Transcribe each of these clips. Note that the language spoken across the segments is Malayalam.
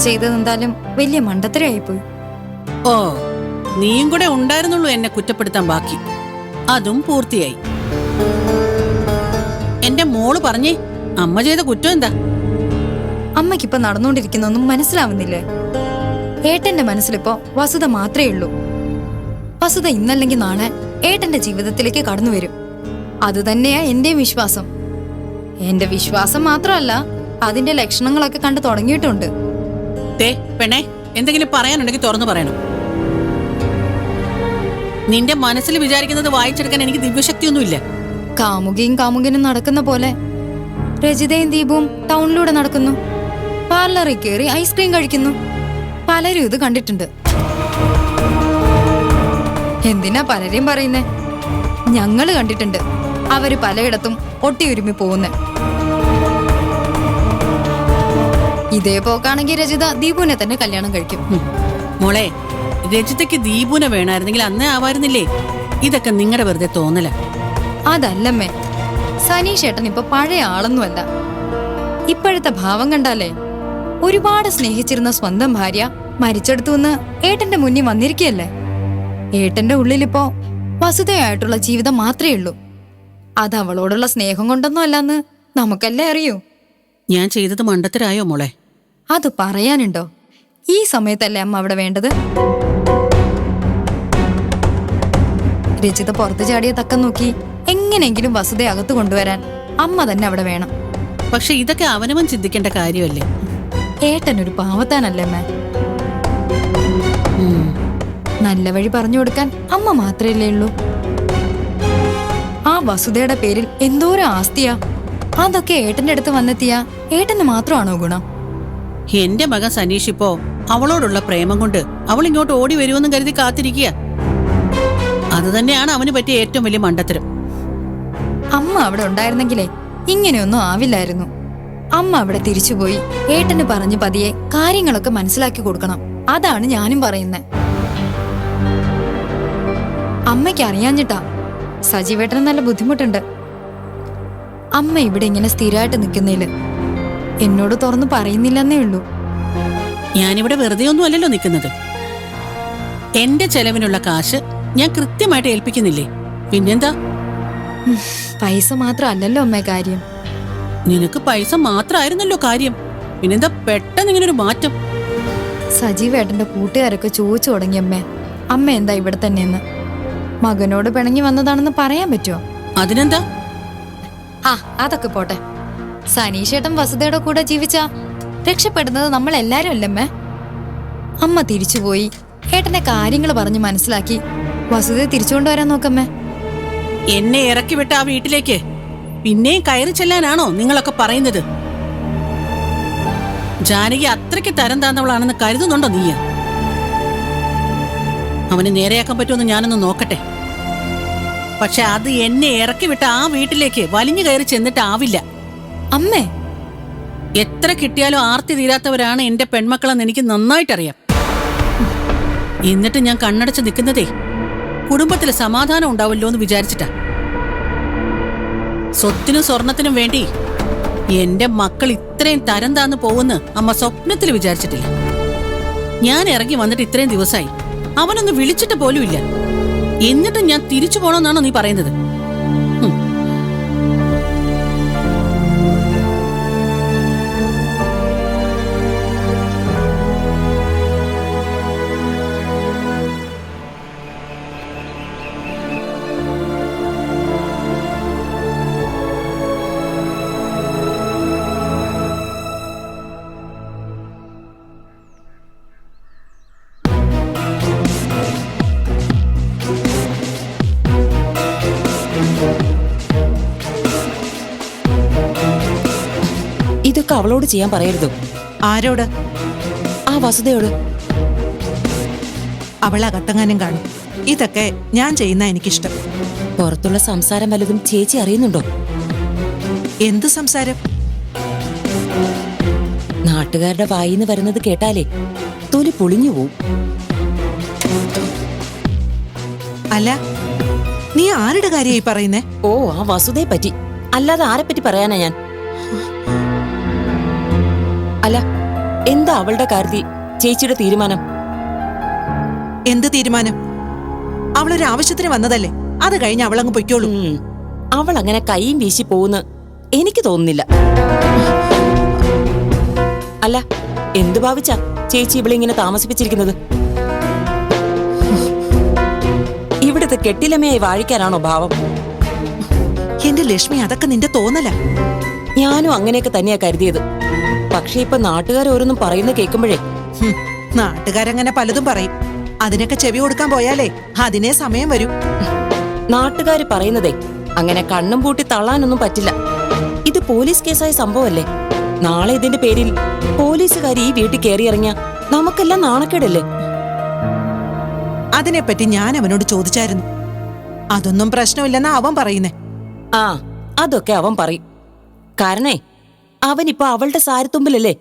ചെയ്തത് എന്തായാലും വലിയ മണ്ടത്തരയായിപ്പോയി. ഓ നീയും കൂടെ ഉണ്ടായിരുന്നുള്ളൂ എന്നെ കുറ്റപ്പെടുത്താൻ ബാക്കി. അതും പൂർത്തിയായി. എന്റെ മോൾ പറഞ്ഞേ അമ്മ ചെയ്ത കുറ്റം എന്താ? അമ്മയ്ക്കിപ്പൊ നടന്നുകൊണ്ടിരിക്കുന്നൊന്നും മനസ്സിലാവുന്നില്ലേ? ഏട്ടന്റെ മനസ്സിലിപ്പോ വസുത മാത്രമേ ഉള്ളൂ. വസുത ഇന്നല്ലെങ്കിൽ നാളെ ഏട്ടന്റെ ജീവിതത്തിലേക്ക് കടന്നു വരും. അത് തന്നെയാ എന്റെയും വിശ്വാസം. എന്റെ വിശ്വാസം മാത്രമല്ല അതിന്റെ ലക്ഷണങ്ങളൊക്കെ കണ്ടു തുടങ്ങിയിട്ടുണ്ട്. തേ പെണ്ണേ എന്തെങ്കിലും പറയാനുണ്ടെങ്കിൽ തുറന്നു പറയണം. നിന്റെ മനസ്സിൽ വിചാരിക്കുന്നത് വായിച്ചെടുക്കാൻ എനിക്ക് ദിവ്യശക്തിയൊന്നുമില്ല. കാമുകിയും കാമുകനും നടക്കുന്ന പോലെ രജിതയും ദീപവും ടൗണിലൂടെ നടക്കുന്നു. പാർലറിൽ കയറി ഐസ്ക്രീം കഴിക്കുന്നു. പലരും ഇത് കണ്ടിട്ടുണ്ട്. എന്തിനാ പലരെയും പറയുന്നേ? ഞങ്ങൾ കണ്ടിട്ടുണ്ട്. അവർ പലയിടത്തും ഒട്ടിയുരുമി പോകുന്നേ. ഇതേ പോക്കാണെങ്കിൽ രജിത ദീപുവിനെ തന്നെ കല്യാണം കഴിക്കും. മോളെ രജിതയ്ക്ക് ദീപുനെ വേണമായിരുന്നെങ്കിൽ അന്നേ ആവായിരുന്നില്ലേ? ഇതൊക്കെ നിങ്ങളുടെ വെറുതെ തോന്നല. അതല്ലമ്മേ സനീഷ് ഏട്ടൻ ഇപ്പൊ പഴയ ആളൊന്നുമല്ല. ഇപ്പോഴത്തെ ഭാവം കണ്ടാലേ ഒരുപാട് സ്നേഹിച്ചിരുന്ന സ്വന്തം ഭാര്യ മരിച്ചെടുത്തു നിന്ന് ഏട്ടന്റെ മുന്നിൽ വന്നിരിക്കുകയല്ലേ? ഏട്ടന്റെ ഉള്ളിലിപ്പോ വസുതയായിട്ടുള്ള ജീവിതം മാത്രമേ ഉള്ളൂ. അത് അവളോടുള്ള സ്നേഹം കൊണ്ടൊന്നും അല്ലെന്ന് നമുക്കല്ലേ അറിയൂ? ഞാൻ ചെയ്തത് മണ്ടത്തരായോ മോളെ? അത് പറയാനുണ്ടോ? ഈ സമയത്തല്ലേ അമ്മ അവിടെ വേണ്ടത്? രചിത പുറത്തു ചാടിയ തക്കം നോക്കി എങ്ങനെയെങ്കിലും വസതി അകത്ത് കൊണ്ടുവരാൻ അമ്മ തന്നെ അവിടെ വേണം. പക്ഷെ ഇതൊക്കെ അവനവൻ ചിന്തിക്കേണ്ട കാര്യമല്ലേ? ഏട്ടൻ ഒരു പാവത്താനല്ലേ അമ്മ. നല്ല വഴി പറഞ്ഞു കൊടുക്കാൻ അമ്മ മാത്രമല്ലേ ഉള്ളൂ. ആ വസുതയുടെ പേരിൽ എന്തോരം ആസ്തിയാ? അതൊക്കെ ഏട്ടന്റെ അടുത്ത് വന്നെത്തിയ ഏട്ടന് മാത്രമാണോ ഗുണം? എന്റെ മകൻ സനീഷ് ഇപ്പോ അവളോടുള്ള പ്രേമം കൊണ്ട് അവൾ ഇങ്ങോട്ട് ഓടി വരുമെന്നും കരുതി കാത്തിരിക്കുക. അത് തന്നെയാണ് അവന് പറ്റിയ ഏറ്റവും വലിയ മണ്ടത്തരം. അമ്മ അവിടെ ഉണ്ടായിരുന്നെങ്കിലേ ഇങ്ങനെയൊന്നും ആവില്ലായിരുന്നു. അമ്മ അവിടെ തിരിച്ചുപോയി. ഏട്ടന് പറഞ്ഞു പതിയെ കാര്യങ്ങളൊക്കെ മനസ്സിലാക്കി കൊടുക്കണം. അതാണ് ഞാനും പറയുന്നത് അമ്മയ്ക്ക് അറിയാഞ്ഞിട്ടാ. സജീവേട്ടന് നല്ല ബുദ്ധിമുട്ടുണ്ട്. അമ്മ ഇവിടെ ഇങ്ങനെ സ്ഥിരമായിട്ട് നിൽക്കുന്നതിൽ എന്നോട് തുറന്നു പറയുന്നില്ലെന്നേ ഉള്ളൂ. ഞാനിവിടെ വെറുതെ ഒന്നും അല്ലല്ലോ നിൽക്കുന്നത്. എന്റെ ചെലവിനുള്ള കാശ് ഞാൻ കൃത്യമായിട്ട് ഏൽപ്പിക്കുന്നില്ലേ? പിന്നെന്താ? പൈസ മാത്രം അല്ലല്ലോ അമ്മ കാര്യം. നിനക്ക് പൈസ മാത്രമായിരുന്നല്ലോ കാര്യം. പിന്നെന്താ പെട്ടെന്ന് ഇങ്ങനെ ഒരു മാറ്റം? സജീവ് ഏട്ടന്റെ കൂട്ടുകാരൊക്കെ ചോദിച്ചു തുടങ്ങി അമ്മ. അമ്മ എന്താ ഇവിടെ തന്നെയെന്ന്? മകനോട് പിണങ്ങി വന്നതാണെന്ന് പറയാൻ പറ്റുമോ അതിനെന്താ? ആ അതൊക്കെ പോട്ടെ. സനീഷേട്ടൻ വസുതയുടെ കൂടെ ജീവിച്ച രക്ഷപ്പെടുന്നത് നമ്മൾ എല്ലാരും അല്ലമ്മേ. അമ്മ തിരിച്ചുപോയി. ഏട്ടന്റെ കാര്യങ്ങൾ പറഞ്ഞ് മനസ്സിലാക്കി. വസുതയെ തിരിച്ചുകൊണ്ടുവരാൻ നോക്കമ്മേ. എന്നെ ഇറക്കി വിട്ട ആ വീട്ടിലേക്ക് പിന്നെയും കയറി ചെല്ലാനാണോ നിങ്ങളൊക്കെ പറയുന്നത്? ജാനകി അത്രയ്ക്ക് തരം താന്നവളാണെന്ന് കരുതുന്നുണ്ടോ നീ അവന് നേരെയാക്കാൻ പറ്റുമെന്ന് ഞാനൊന്ന് നോക്കട്ടെ. പക്ഷെ അത് എന്നെ ഇറക്കി വിട്ട ആ വീട്ടിലേക്ക് വലിഞ്ഞു കയറി ചെന്നിട്ടാവില്ല. അമ്മേ എത്ര കിട്ടിയാലും ആർത്തി തീരാത്തവരാണ് എന്റെ പെൺമക്കളെന്ന് എനിക്ക് നന്നായിട്ടറിയാം. എന്നിട്ട് ഞാൻ കണ്ണടച്ച് നിൽക്കുന്നതേ കുടുംബത്തിൽ സമാധാനം ഉണ്ടാവല്ലോ എന്ന് വിചാരിച്ചിട്ടാ. സ്വത്തിനും സ്വർണത്തിനും വേണ്ടി എന്റെ മക്കൾ ഇത്രയും തരം താന്ന് പോകുമെന്ന് അമ്മ സ്വപ്നത്തിൽ വിചാരിച്ചിട്ടില്ല. ഞാൻ ഇറങ്ങി വന്നിട്ട് ഇത്രയും ദിവസമായി അവനൊന്ന് വിളിച്ചിട്ട് പോലുമില്ല. എന്നിട്ടും ഞാൻ തിരിച്ചു പോണമെന്നാണോ നീ പറയുന്നത്? അവളോട് ചെയ്യാൻ പറയരുത്. ആരോട്? ആ വസുതയോട് അവൾ അകത്തങ്ങാനും കാണും. ഇതൊക്കെ ഞാൻ ചെയ്യുന്ന എനിക്കിഷ്ടം. പുറത്തുള്ള സംസാരം വല്ലതും ചേച്ചി അറിയുന്നുണ്ടോ? എന്ത് സംസാരം? നാട്ടുകാരുടെ വായിന്ന് വരുന്നത് കേട്ടാലേ തൊലി പൊളിഞ്ഞു പോവും. അല്ല നീ ആരുടെ കാര്യമായി പറയുന്നേ? ഓ ആ വസുതയെ പറ്റി. അല്ലാതെ ആരെ പറ്റി പറയാനാ ഞാൻ? എന്താ അവളുടെ കാര്യത്തിൽ ചേച്ചിയുടെ തീരുമാനം. എന്ത് തീരുമാനം? അവളൊരു ആവശ്യത്തിന് വന്നതല്ലേ? അത് കഴിഞ്ഞ് അവളങ്ങ് പൊയ്ക്കോളൂ. അവൾ അങ്ങനെ കൈയും വീശി പോകുന്ന എനിക്ക് തോന്നുന്നില്ല. അല്ല എന്തു ഭാവിച്ച ചേച്ചി ഇവിടെ ഇങ്ങനെ താമസിപ്പിച്ചിരിക്കുന്നത്? ഇവിടുത്തെ കെട്ടിലമ്മയായി വാഴിക്കാനാണോ ഭാവം? എന്റെ ലക്ഷ്മി അതൊക്കെ നിന്റെ തോന്നല. ഞാനും അങ്ങനെയൊക്കെ തന്നെയാ കരുതിയത്. പക്ഷെ ഇപ്പൊ നാട്ടുകാർ ഓരോന്നും പറയുന്ന കേൾക്കുമ്പോഴേ. നാട്ടുകാരങ്ങനെ പലതും പറയും. അതിനൊക്കെ ചെവി കൊടുക്കാൻ പോയാലേ അതിനെ സമയം വരും. നാട്ടുകാർ പറയുന്നതേ അങ്ങനെ കണ്ണും പൂട്ടി തള്ളാനൊന്നും പറ്റില്ല. ഇത് പോലീസ് കേസായ സംഭവമല്ലേ? നാളെ ഇതിന്റെ പേരിൽ പോലീസുകാർ ഈ വീട്ടിൽ കയറിയിറങ്ങിയ നമുക്കെല്ലാം നാണക്കേടല്ലേ? അതിനെപ്പറ്റി ഞാൻ അവനോട് ചോദിച്ചായിരുന്നു. അതൊന്നും പ്രശ്നമില്ലെന്നാ അവൻ പറയുന്നേ. ആ അതൊക്കെ അവൻ പറയും. കാരണേ അവനിപ്പോ അവളുടെ സാരത്തുമ്പിലല്ലേ?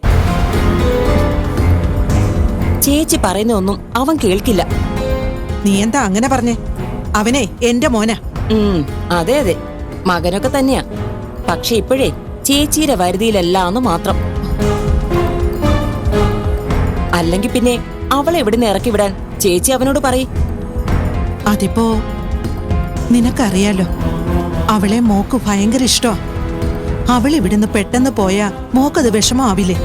ചേച്ചി പറയുന്ന ഒന്നും അവൻ കേൾക്കില്ല. നീ എന്താ അങ്ങനെ പറഞ്ഞേ? അവനെ എന്റെ മോനാ. അതെ അതെ. മകനൊക്കെ തന്നെയാ. പക്ഷെ ഇപ്പോഴേ ചേച്ചിയുടെ വരുതിയിലല്ലാന്ന് മാത്രം. അല്ലെങ്കിൽ പിന്നെ അവളെ ഇവിടുന്ന് ഇറക്കി വിടാൻ ചേച്ചി അവനോട് പറയും. അതിപ്പോ നിനക്കറിയാലോ അവളെ മോക്ക് ഭയങ്കര ഇഷ്ടമാ അവൾ ഇവിടുന്ന് പെട്ടെന്ന് പോയാ മോക്കത് വിഷമാവില്ലേ?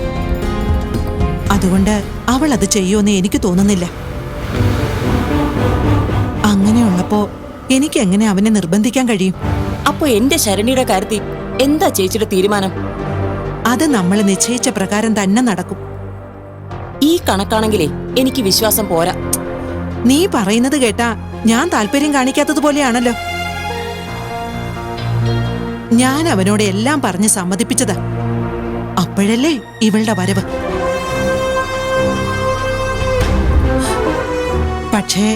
അതുകൊണ്ട് അവൾ അത് ചെയ്യുമെന്ന് എനിക്ക് തോന്നുന്നില്ല. അങ്ങനെയുള്ളപ്പോ എനിക്ക് എങ്ങനെ അവനെ നിർബന്ധിക്കാൻ കഴിയും? അപ്പോ എന്റെ ശരണിയുടെ കാര്യത്തിൽ എന്താ ചേച്ചിയുടെ തീരുമാനം? അത് നമ്മൾ നിശ്ചയിച്ച പ്രകാരം തന്നെ നടക്കും. ഈ കണക്കാണെങ്കിലേ എനിക്ക് വിശ്വാസം പോരാ. നീ പറയുന്നത് കേട്ടാ ഞാൻ താല്പര്യം കാണിക്കാത്തത് പോലെയാണല്ലോ ഞാൻ അവനോട് എല്ലാം പറഞ്ഞ് സമ്മതിപ്പിച്ചതാ അപ്പോഴല്ലേ ഇവളുടെ വരവ്. പക്ഷേ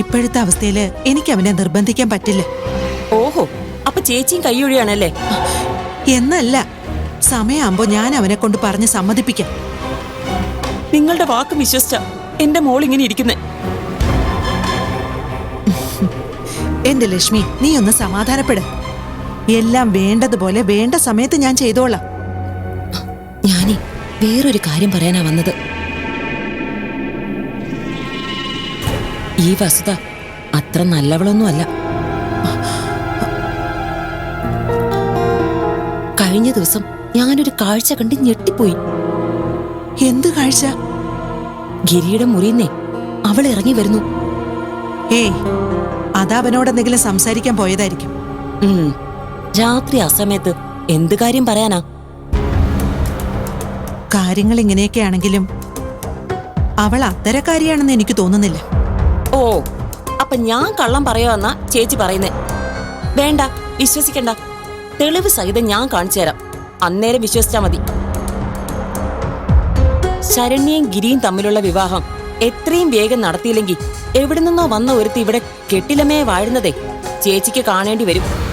ഇപ്പോഴത്തെ അവസ്ഥയിൽ എനിക്ക് അവനെ നിർബന്ധിക്കാൻ പറ്റില്ല. ഓഹോ അപ്പൊ ചേച്ചിയും കൈയൊഴിയാണല്ലേ എന്നല്ല സമയമാകുമ്പോ ഞാൻ അവനെ കൊണ്ട് പറഞ്ഞ് സമ്മതിപ്പിക്കാം. നിങ്ങളുടെ വാക്ക് വിശ്വസിച്ച എന്റെ മോൾ ഇങ്ങനെ ഇരിക്കുന്നേ. എന്റെ ലക്ഷ്മി നീ ഒന്ന് സമാധാനപ്പെട്. എല്ലാം വേണ്ടതുപോലെ വേണ്ട സമയത്ത് ഞാൻ ചെയ്തോളാം. ഞാനേ വേറൊരു കാര്യം പറയാനാ വന്നത്. ഈ വസുത അത്ര നല്ലവളൊന്നും അല്ല കഴിഞ്ഞ ദിവസം ഞാനൊരു കാഴ്ച കണ്ട് ഞെട്ടിപ്പോയി. എന്ത് കാഴ്ച? ഗിരിയുടെ മുറിയുന്നേ അവൾ ഇറങ്ങി വരുന്നു. ഏയ് അതാവനോടെന്തെങ്കിലും സംസാരിക്കാൻ പോയതായിരിക്കും. രാത്രി അസമയത്ത് എന്ത് കാര്യം പറയാനാ? കാര്യങ്ങൾ ഇങ്ങനെയൊക്കെയാണെങ്കിലും അവൾ അത്തരക്കാരിയാണെന്ന് എനിക്ക് തോന്നുന്നില്ല. ഓ അപ്പൊ ഞാൻ കള്ളം പറയുമെന്നാ ചേച്ചി പറയുന്നേ. വേണ്ട വിശ്വസിക്കണ്ട. തെളിവ് സഹിതം ഞാൻ കാണിച്ചു തരാം. അന്നേരം വിശ്വസിച്ചാ മതി. ശരണ്യയും ഗിരിയും തമ്മിലുള്ള വിവാഹം എത്രയും വേഗം നടത്തിയില്ലെങ്കിൽ എവിടെ നിന്നോ വന്ന ഒരുത്തി ഇവിടെ കെട്ടിലമേ വാഴുന്നതേ. ചേച്ചിക്ക് കാണേണ്ടി വരും.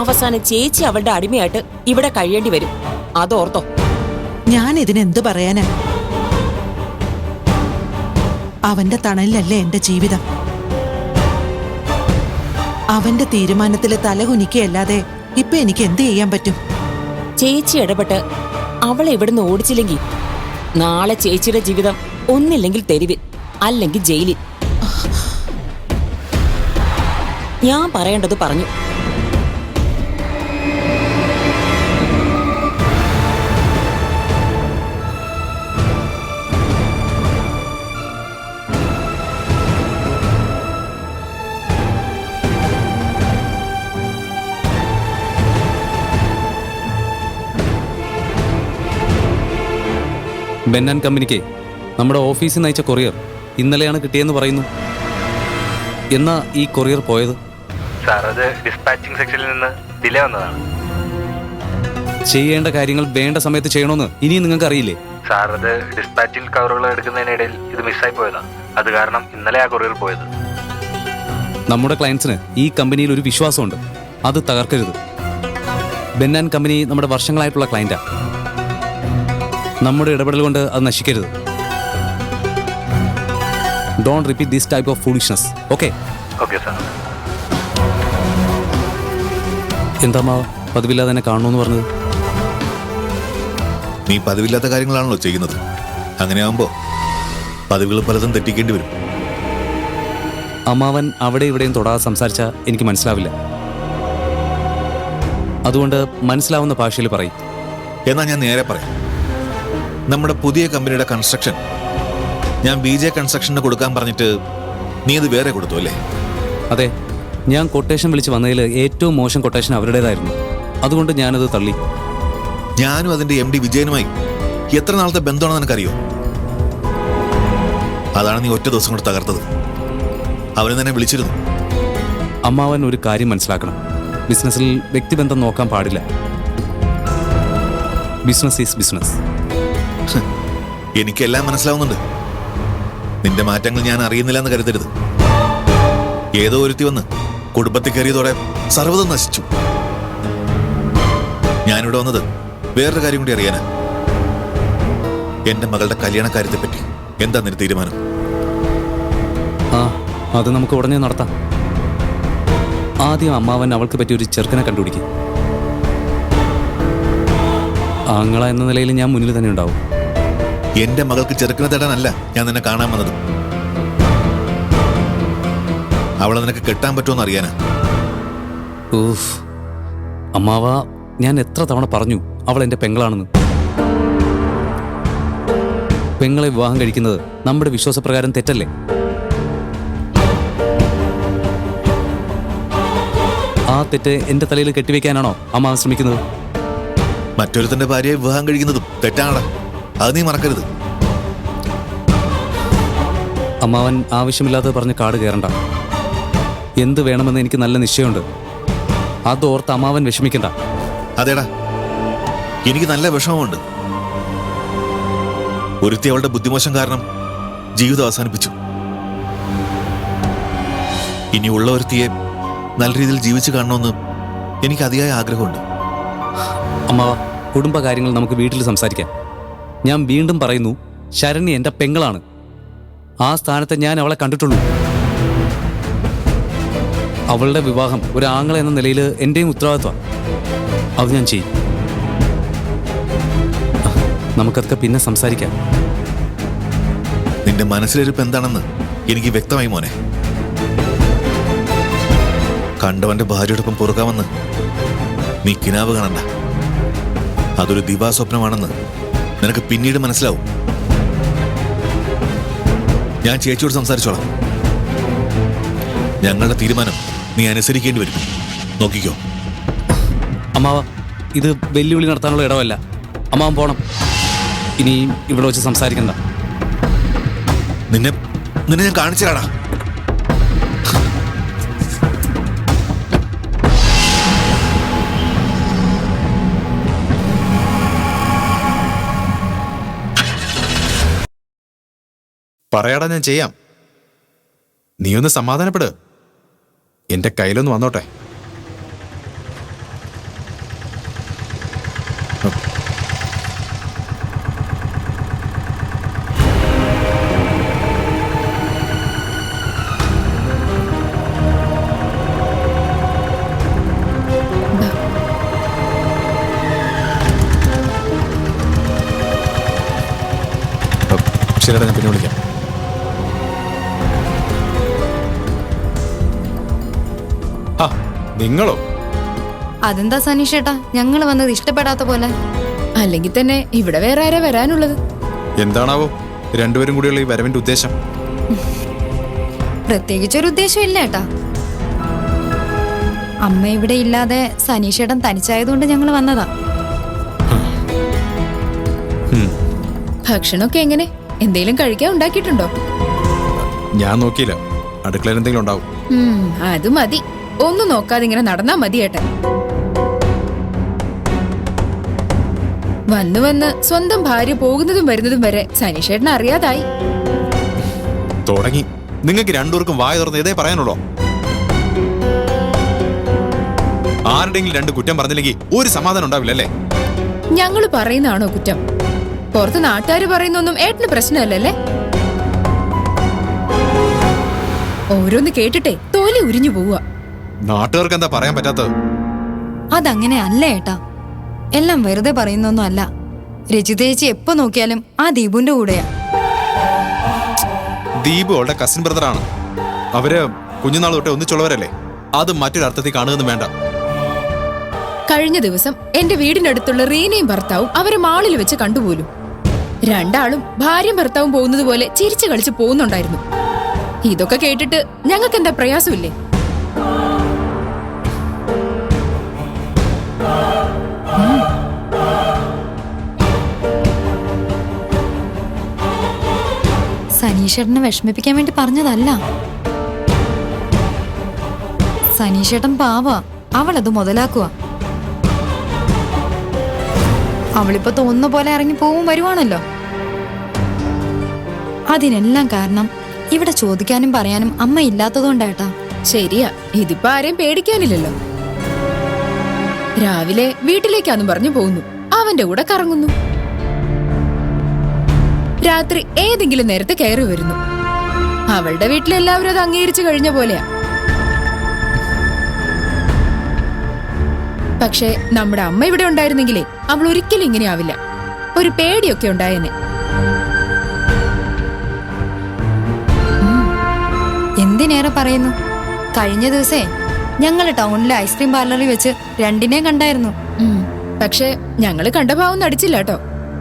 അവസാനം ചേച്ചി അവളുടെ അടിമയായിട്ട് ഇവിടെ കഴിയേണ്ടി വരും. അതോർത്തോ. ഞാൻ ഇതിനെന്ത് പറയാനാ? അവന്റെ തണലിലല്ലേ എന്റെ ജീവിതം. അവന്റെ തീരുമാനത്തിൽ തലകുനിക്കല്ലാതെ ഇപ്പൊ എനിക്ക് എന്ത് ചെയ്യാൻ പറ്റും? ചേച്ചി ഇടപെട്ട് അവളെ ഇവിടുന്ന് ഓടിച്ചില്ലെങ്കിൽ നാളെ ചേച്ചിയുടെ ജീവിതം ഒന്നില്ലെങ്കിൽ തെരുവിൽ അല്ലെങ്കിൽ ജയിലിൽ. ഞാൻ പറയേണ്ടത് പറഞ്ഞു. ബെൻ ആൻഡ് കമ്പനിക്ക് നമ്മുടെ ഓഫീസിൽ നിന്ന് അയച്ച കൊറിയർ ഇന്നലെയാണ് കിട്ടിയെന്ന് പറയുന്നു. എന്നാ ഈ കൊറിയർ പോയത്? സാർ അത് ഡിസ്പാച്ചിങ് സെക്ഷനിൽ നിന്ന് ഡിലേ വന്നതാണ്. ചെയ്യേണ്ട കാര്യങ്ങൾ വേണ്ട സമയത്ത് ചെയ്യണമെന്ന് ഇനിയും നിങ്ങൾക്ക് അറിയില്ലേ സാർ അത് ഡിസ്പാച്ചിൽ കവറുകൾ എടുക്കുന്നതിനിടയിൽ ഇത് മിസ്സായി പോയതാണ് അത് കാരണം ഇന്നലെ ആ കൊറിയർ പോയത്. നമ്മുടെ ക്ലയൻസിന് ഈ കമ്പനിയിൽ ഒരു വിശ്വാസമുണ്ട്. അത് തകർക്കരുത്. ബെൻ ആൻഡ് കമ്പനി നമ്മുടെ വർഷങ്ങളായിട്ടുള്ള ക്ലയന്റാ നമ്മുടെ ഇടപെടൽ കൊണ്ട് അത് നശിക്കരുത്. Don't repeat this type of foolishness okay okay sir എന്താ മാവ പതിവില്ലാതെ തന്നെ കാണണമെന്ന് പറഞ്ഞത്? നീ പതിവില്ലാത്ത കാര്യങ്ങളാണല്ലോ ചെയ്യുന്നത്. അങ്ങനെയാകുമ്പോ പതിവുകൾ പലതും തെറ്റിക്കേണ്ടി വരും. അമ്മാവൻ അവിടെ ഇവിടെയും തൊടാതെ സംസാരിച്ച എനിക്ക് മനസ്സിലാവില്ല. അതുകൊണ്ട് മനസ്സിലാവുന്ന ഭാഷയിൽ പറയും. എന്നാ ഞാൻ നേരെ പറയാം. നമ്മുടെ പുതിയ കമ്പനിയുടെ കൺസ്ട്രക്ഷൻ ഞാൻ ബി ജെ കൺസ്ട്രക്ഷന് കൊടുക്കാൻ പറഞ്ഞിട്ട് നീ അത് വേറെ കൊടുത്തു അല്ലേ? അതെ ഞാൻ കൊട്ടേഷൻ വിളിച്ച് വന്നതിൽ ഏറ്റവും മോശം കൊട്ടേഷൻ അവരുടേതായിരുന്നു. അതുകൊണ്ട് ഞാനത് തള്ളി. ഞാനും അതിന്റെ എം ഡി വിജയനുമായി എത്ര നാളത്തെ ബന്ധമാണെന്ന് എനിക്കറിയോ അതാണ് നീ ഒറ്റ ദിവസം കൊണ്ട് തകർത്തത്. അവനെ തന്നെ വിളിച്ചിരുന്നു. അമ്മാവൻ ഒരു കാര്യം മനസ്സിലാക്കണം. ബിസിനസ്സിൽ വ്യക്തിബന്ധം നോക്കാൻ പാടില്ല. ബിസിനസ് ഈസ് ബിസിനസ് എനിക്കെല്ലാം മനസ്സിലാവുന്നുണ്ട്. നിന്റെ മാറ്റങ്ങൾ ഞാൻ അറിയുന്നില്ല എന്ന് കരുതരുത്. ഏതോ ഒരുത്തി വന്ന് കുടുംബത്തിൽ കയറിയതോടെ സർവതം നശിച്ചു. ഞാനിവിടെ വന്നത് വേറൊരു കാര്യം കൂടി അറിയാനാ. എന്റെ മകളുടെ കല്യാണക്കാര്യത്തെപ്പറ്റി എന്താ നിന്റെ തീരുമാനം? ആ അത് നമുക്ക് ഉടനെ നടത്താം. ആദ്യം അമ്മാവൻ അവൾക്ക് പറ്റിയ ഒരു ചെറുക്കനെ കണ്ടുപിടിക്കും. ആങ്ങള എന്ന നിലയിൽ ഞാൻ മുന്നിൽ തന്നെ ഉണ്ടാവും. എന്റെ മകൾക്ക് ചെറുക്കിനെ തേടാനല്ല ഞാൻ നിന്നെ കാണാൻ വന്നത്. അവളെ നിനക്ക് കെട്ടാൻ പറ്റുമെന്ന് അറിയാനാ. ഊഫ് അമ്മാവ ഞാൻ എത്ര തവണ പറഞ്ഞു അവൾ എന്റെ പെങ്ങളാണെന്ന്. പെങ്ങളെ വിവാഹം കഴിക്കുന്നത് നമ്മുടെ വിശ്വാസപ്രകാരം തെറ്റല്ലേ? ആ തെറ്റ് എന്റെ തലയിൽ കെട്ടിവെക്കാനാണോ അമ്മാവൻ ശ്രമിക്കുന്നത് മറ്റൊരുത്തന്റെ ഭാര്യയെ വിവാഹം കഴിക്കുന്നതും തെറ്റാണടാ. അത് നീ മറക്കരുത്. അമ്മാവൻ ആവശ്യമില്ലാതെ പറഞ്ഞ് കാട് കയറണ്ട. എന്ത് വേണമെന്ന് എനിക്ക് നല്ല നിശ്ചയമുണ്ട്. അത് അതോർത്ത് അമ്മാവൻ വിഷമിക്കണ്ട. അതേടാ. എനിക്ക് നല്ല വിഷമമുണ്ട്. ഒരുത്തി അവളുടെ ബുദ്ധിമോശം കാരണം ജീവിതം അവസാനിപ്പിച്ചു. ഇനി ഉള്ള ഒരുത്തിയെ നല്ല രീതിയിൽ ജീവിച്ചു കാണണമെന്ന് എനിക്ക് അതിയായ ആഗ്രഹമുണ്ട്. അമ്മാവ കുടുംബകാര്യങ്ങൾ നമുക്ക് വീട്ടിൽ സംസാരിക്കാം. ഞാൻ വീണ്ടും പറയുന്നു ശരണി എന്റെ പെങ്ങളാണ്. ആ സ്ഥാനത്ത് ഞാൻ അവളെ കണ്ടിട്ടുള്ളൂ. അവളുടെ വിവാഹം ഒരു ആങ്ങള എന്ന നിലയിൽ എന്റെയും ഉത്തരവാദിത്വം. അത് ഞാൻ ചെയ്യും. നമുക്കതൊക്കെ പിന്നെ സംസാരിക്കാം. നിന്റെ മനസ്സിലിരിപ്പ് എന്താണെന്ന് എനിക്ക് വ്യക്തമായി മോനെ. കണ്ടവന്റെ ഭാര്യയോടൊപ്പം പൊറുക്കാമെന്ന് നീ കിനാവ് കാണണ്ട. അതൊരു ദിവാസ്വപ്നമാണെന്ന് നിനക്ക് പിന്നീട് മനസ്സിലാവും. ഞാൻ ചേച്ചിയോട് സംസാരിച്ചോളാം. ഞങ്ങളുടെ തീരുമാനം നീ അനുസരിക്കേണ്ടി വരും. നോക്കിക്കോ. അമ്മാവ ഇത് വെല്ലുവിളി നടത്താനുള്ള ഇടമല്ല. അമ്മാവൻ പോണം. ഇനി ഇവിടെ വെച്ച് സംസാരിക്കണ്ട. നിന്നെ നിന്നെ ഞാൻ കാണിച്ചു പറയാടാ ഞാൻ ചെയ്യാം. നീ ഒന്ന് സമാധാനപ്പെട്. എന്റെ കയ്യിലൊന്ന് വന്നോട്ടെ. നിങ്ങളോ? അതെന്താ സനീഷേട്ടാ ഞങ്ങൾ വന്നത് ഇഷ്ടപ്പെടാത്ത പോലെ. അല്ലെങ്കിൽ തന്നെ ഇവിടെ വേറെ ആരാ വരാനുള്ളത്? എന്താണാവോ? രണ്ടുപേരും കൂടിയുള്ള ഈ വരവിന്റെ ഉദ്ദേശം. പ്രത്യേകിച്ചൊരു ഉദ്ദേശം ഇല്ല ഏട്ടാ. അമ്മ ഇവിടെ ഇല്ലാതെ സനീഷേട്ടൻ തനിച്ചായതുകൊണ്ട് ഞങ്ങൾ വന്നതാ. ഭക്ഷണമൊക്കെ എങ്ങനെ? എന്തേലും കഴിക്കാൻ ഉണ്ടാക്കിയിട്ടുണ്ടോ? ഞാൻ നോക്കിയില്ല. അടുക്കളയിൽ എന്തെങ്കിലും ഉണ്ടാവും. ഉം, അത് മതി. ഒന്നും നോക്കാതെ ഇങ്ങനെ നടന്നാ മതി ഏട്ടൻ. വന്നു വന്ന് സ്വന്തം ഭാര്യ പോകുന്നതും വരുന്നതും വരെ സനീഷേട്ടൻ അറിയാതായി. തുടങ്ങി. നിങ്ങൾക്ക് രണ്ടുപേർക്കും വായ തുറന്ന് ഇതേ പറയാനുള്ളോ? ആരുടെങ്കിലും രണ്ട് കുറ്റം പറഞ്ഞില്ലെങ്കിൽ ഒരു സമാധാനം ഉണ്ടാവില്ലല്ലേ? ഞങ്ങൾ പറയുന്നതാണോ കുറ്റം? പുറത്ത് നാട്ടുകാർ പറയുന്നൊന്നും ഏട്ടന് പ്രശ്നമല്ലല്ലേ? ഓരോന്ന് കേട്ടിട്ടെ തോലി ഉരിഞ്ഞു പോവുക. നാട്ടുകാർക്ക് എന്താ പറയാൻ പറ്റാത്തത്? അതങ്ങനെ അല്ല ഏട്ടാ. എല്ലാം വെറുതെ പറയുന്നൊന്നും അല്ല. രജിതേച്ചി എപ്പോ നോക്കിയാലും ആ ദീപുന്റെ കൂടെയാ. ദീപു അവളുടെ കസിൻ ബ്രദറാണ് അവർ കുഞ്ഞുനാൾ തൊട്ടേ ഒന്നിച്ചുള്ളവരല്ലേ? അത് മറ്റൊരർത്ഥത്തിൽ അർത്ഥത്തിൽ കാണുകയൊന്നും വേണ്ട. കഴിഞ്ഞ ദിവസം എന്റെ വീടിനടുത്തുള്ള റീനയും ഭർത്താവും അവരെ മാളിൽ വെച്ച് കണ്ടുപോലും. രണ്ടാളും ഭാര്യയും ഭർത്താവും പോകുന്നത് പോലെ ചിരിച്ചു കളിച്ച് പോകുന്നുണ്ടായിരുന്നു. ഇതൊക്കെ കേട്ടിട്ട് ഞങ്ങൾക്ക് എന്താ പ്രയാസമില്ലേ? സനീഷേട്ടനെ വിഷമിപ്പിക്കാൻ വേണ്ടി പറഞ്ഞതല്ല. സനീഷേട്ടൻ പാവ. അവളത് മുതലാക്കുക അവളിപ്പോ തോന്നുന്ന പോലെ ഇറങ്ങി പോവും വരുവാണല്ലോ. അതിനെല്ലാം കാരണം ഇവിടെ ചോദിക്കാനും പറയാനും അമ്മ ഇല്ലാത്തതുകൊണ്ടേട്ടാ ശരിയാ. ഇതിപ്പോ ആരെയും പേടിക്കാനില്ലല്ലോ. രാവിലെ വീട്ടിലേക്കാന്ന് പറഞ്ഞു പോകുന്നു. അവന്റെ കൂടെ കറങ്ങുന്നു. രാത്രി ഏതെങ്കിലും നേരത്തെ കയറി വരുന്നു. അവളുടെ വീട്ടിലെല്ലാവരും അത് അംഗീകരിച്ചു കഴിഞ്ഞ പോലെയാ. പക്ഷേ നമ്മുടെ അമ്മ ഇവിടെ ഉണ്ടായിരുന്നെങ്കിലേ അവൾ ഒരിക്കലും ഇങ്ങനെ ആവില്ല ഒരു പേടിയൊക്കെ ഉണ്ടായേനെ. എന്തിനേറെ പറയുന്നു? കഴിഞ്ഞ ദിവസേ ഞങ്ങൾ ടൗണിലെ ഐസ്ക്രീം പാർലറിൽ വെച്ച് രണ്ടിനെയും കണ്ടായിരുന്നു. പക്ഷെ ഞങ്ങൾ ഞങ്ങൾ കണ്ട ഭാവം നടിച്ചില്ല കേട്ടോ.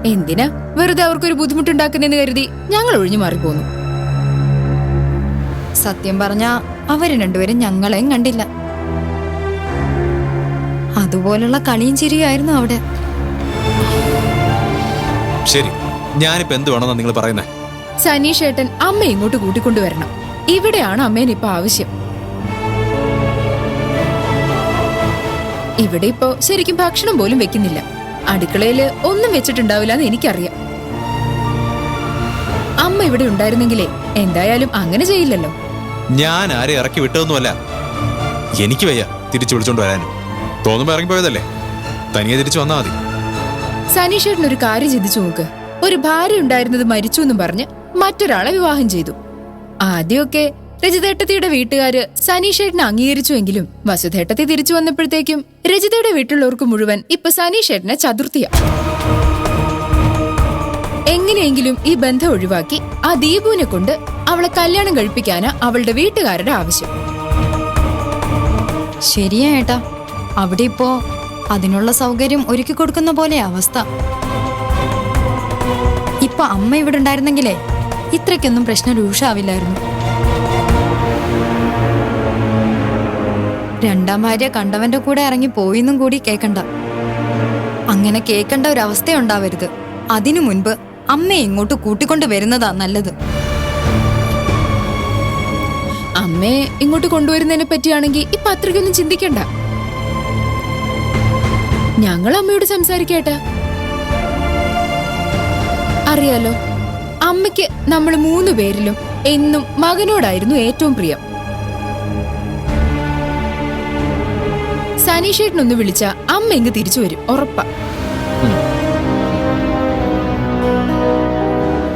എന്തിനാ വെറുതെ അവർക്കൊരു ബുദ്ധിമുട്ടുണ്ടാക്കുന്നെന്ന് കരുതി ഞങ്ങൾ ഒഴിഞ്ഞു മാറിപ്പോന്നു. സത്യം പറഞ്ഞ അവർ രണ്ടുപേരും ഞങ്ങളെയും കണ്ടില്ല. അതുപോലുള്ള കളിയും ചിരിയായിരുന്നു അവിടെ. ശരി ഞാനിപ്പോ എന്ത് വേണമെന്നാ നിങ്ങൾ പറയുന്നത് സനീഷ് ഏട്ടൻ അമ്മ ഇങ്ങോട്ട് കൂട്ടിക്കൊണ്ടുവരണം. ഇവിടെയാണ് അമ്മേനിപ്പോ ആവശ്യം. ഇവിടെ ഇപ്പോ ശരിക്കും ഭക്ഷണം പോലും വെക്കുന്നില്ല. അടുക്കളയിൽ ഒന്നും വെച്ചിട്ടുണ്ടാവില്ല എന്ന് എനിക്കറിയാം. അമ്മ ഇവിടെ ഉണ്ടായിരുന്നെങ്കിലേ എന്തായാലും അങ്ങനെ ചെയ്യില്ലല്ലോ. ഞാൻ ആരെ ഇറക്കി വിട്ടതൊന്നുമല്ല. എനിക്ക് വയ്യ തിരിച്ചു വിളിച്ചോണ്ട് വരാനും. തോന്നുമ്പോ ഇറങ്ങിപ്പോയതല്ലേ? തനിയെ തിരിച്ചു വന്നാ മതി. സനീഷേട്ടൻ ഒരു കാര്യം ചിന്തിച്ചു നോക്ക്. ഒരു ഭാര്യ ഉണ്ടായിരുന്നത് മരിച്ചു എന്നും പറഞ്ഞ് മറ്റൊരാളെ വിവാഹം ചെയ്തു. ആദ്യമൊക്കെ രജിതേട്ടത്തിയുടെ വീട്ടുകാര് സനീഷേട്ടനെ അംഗീകരിച്ചുവെങ്കിലും വസുധേട്ടത്തി തിരിച്ചു വന്നപ്പോഴത്തേക്കും രജിതയുടെ വീട്ടിലുള്ളവർക്ക് മുഴുവൻ ഇപ്പൊ സനീഷേട്ടനെ ചതുർത്തിയാ എങ്ങനെയെങ്കിലും ഈ ബന്ധം ഒഴിവാക്കി ആ ദീപുവിനെ കൊണ്ട് അവളെ കല്യാണം കഴിപ്പിക്കാനാ അവളുടെ വീട്ടുകാരുടെ ആവശ്യം. ശരിയാ ഏട്ടാ. അവിടെ ഇപ്പോ അതിനുള്ള സൗകര്യം ഒരുക്കി കൊടുക്കുന്ന പോലെ അവസ്ഥ. ഇപ്പൊ അമ്മ ഇവിടെ ഉണ്ടായിരുന്നെങ്കിലേ ഇത്രയ്ക്കൊന്നും പ്രശ്നം രൂക്ഷാവില്ലായിരുന്നു. രണ്ടാം ഭാര്യ കണ്ടവന്റെ കൂടെ ഇറങ്ങി പോയിന്നും കൂടി കേക്കണ്ട. അങ്ങനെ കേക്കണ്ട ഒരു അവസ്ഥയുണ്ടാവരുത് അതിനു മുൻപ് അമ്മയെ ഇങ്ങോട്ട് കൂട്ടിക്കൊണ്ട് വരുന്നതാ നല്ലത്. അമ്മയെ ഇങ്ങോട്ട് കൊണ്ടുവരുന്നതിനെ പറ്റിയാണെങ്കിൽ ഇപ്പൊ അത്രയ്ക്കൊന്നും ചിന്തിക്കണ്ട. ഞങ്ങൾ അമ്മയോട് സംസാരിക്കട്ടെ. അറിയാലോ അമ്മയ്ക്ക് നമ്മൾ മൂന്ന് പേരിലും എന്നും മകനോടായിരുന്നു ഏറ്റവും പ്രിയം. സനീഷേട്ടനൊന്ന് വിളിച്ച അമ്മ ഇങ്ങ് തിരിച്ചു വരും ഉറപ്പാ.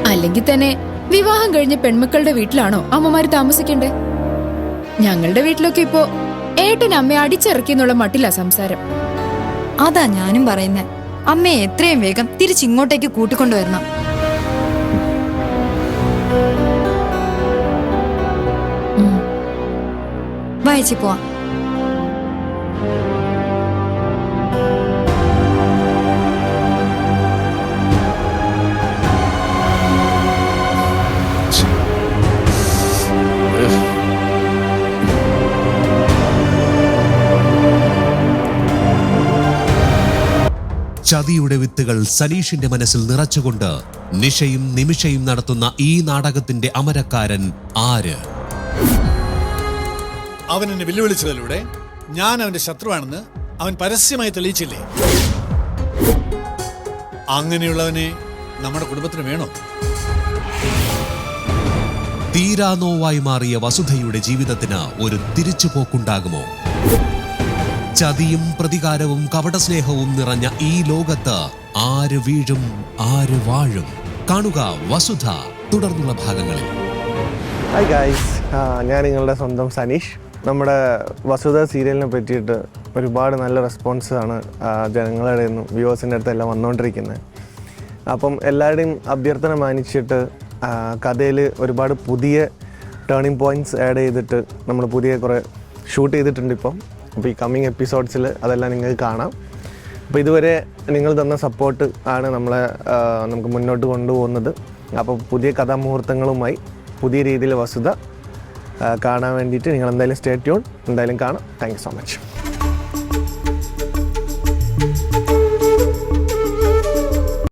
അല്ലെങ്കിൽ തന്നെ വിവാഹം കഴിഞ്ഞ പെൺമക്കളുടെ വീട്ടിലാണോ അമ്മമാര് താമസിക്കണ്ടേ? ഞങ്ങളുടെ വീട്ടിലൊക്കെ ഇപ്പോ ഏട്ടൻ അമ്മയെ അടിച്ചിറക്കി എന്നുള്ള മട്ടില്ല സംസാരം. അതാ ഞാനും പറയുന്നേ. അമ്മയെ എത്രയും വേഗം തിരിച്ചിങ്ങോട്ടേക്ക് കൂട്ടിക്കൊണ്ടുവരണം. വായിച്ചു പോവാം. ചതിയുടെ വിത്തുകൾ സനീഷിന്റെ മനസ്സിൽ നിറച്ചുകൊണ്ട് നിഷയും നിമിഷയും നടത്തുന്ന ഈ നാടകത്തിന്റെ അമരക്കാരൻ ആര്? അവൻ എന്നെ വെല്ലുവിളിച്ചതിലൂടെ ഞാൻ അവന്റെ ശത്രുവാണെന്ന് അവൻ പരസ്യമായി തെളിയിച്ചില്ലേ? അങ്ങനെയുള്ളവനെ നമ്മുടെ കുടുംബത്തിന് വേണോ? തീരാനോവായി മാറിയ വസുധയുടെ ജീവിതത്തിന് ഒരു തിരിച്ചുപോക്കുണ്ടാകുമോ? ചതിയും പ്രതികാരവും കപടസ്നേഹവും നിറഞ്ഞ ഈ ലോകത്ത് ആര് വീഴും ആര് വാഴും? കാണുക വസുധ തുടർന്നുള്ള ഭാഗങ്ങളിൽ. ഹായ് ഗായ്സ് ഞാൻ നിങ്ങളുടെ സ്വന്തം സനീഷ്. നമ്മുടെ വസുധ സീരിയലിനെ പറ്റിയിട്ട് ഒരുപാട് നല്ല റെസ്പോൺസ് ആണ് ആ, ജനങ്ങളുടെ നിന്നും വ്യൂവേഴ്സിന്റെ അടുത്തെല്ലാം വന്നുകൊണ്ടിരിക്കുന്നത് അപ്പം എല്ലാവരുടെയും അഭ്യർത്ഥന മാനിച്ചിട്ട് കഥയിൽ ഒരുപാട് പുതിയ ടേണിംഗ് പോയിന്റ്സ് ആഡ് ചെയ്തിട്ട് നമ്മൾ പുതിയ കുറേ ഷൂട്ട് ചെയ്തിട്ടുണ്ട് ഇപ്പം. അപ്പോൾ ഈ കമ്മിങ് എപ്പിസോഡ്സിൽ അതെല്ലാം നിങ്ങൾക്ക് കാണാം. അപ്പോൾ ഇതുവരെ നിങ്ങൾ തന്ന സപ്പോർട്ട് ആണ് നമ്മളെ നമുക്ക് മുന്നോട്ട് കൊണ്ടുപോകുന്നത്. അപ്പോൾ പുതിയ കഥാമുഹൂർത്തങ്ങളുമായി പുതിയ രീതിയിൽ വസ്തുത കാണാൻ വേണ്ടിയിട്ട് നിങ്ങൾ എന്തായാലും സ്റ്റേ ട്യൂൺ എന്തായാലും കാണാം. Thank so much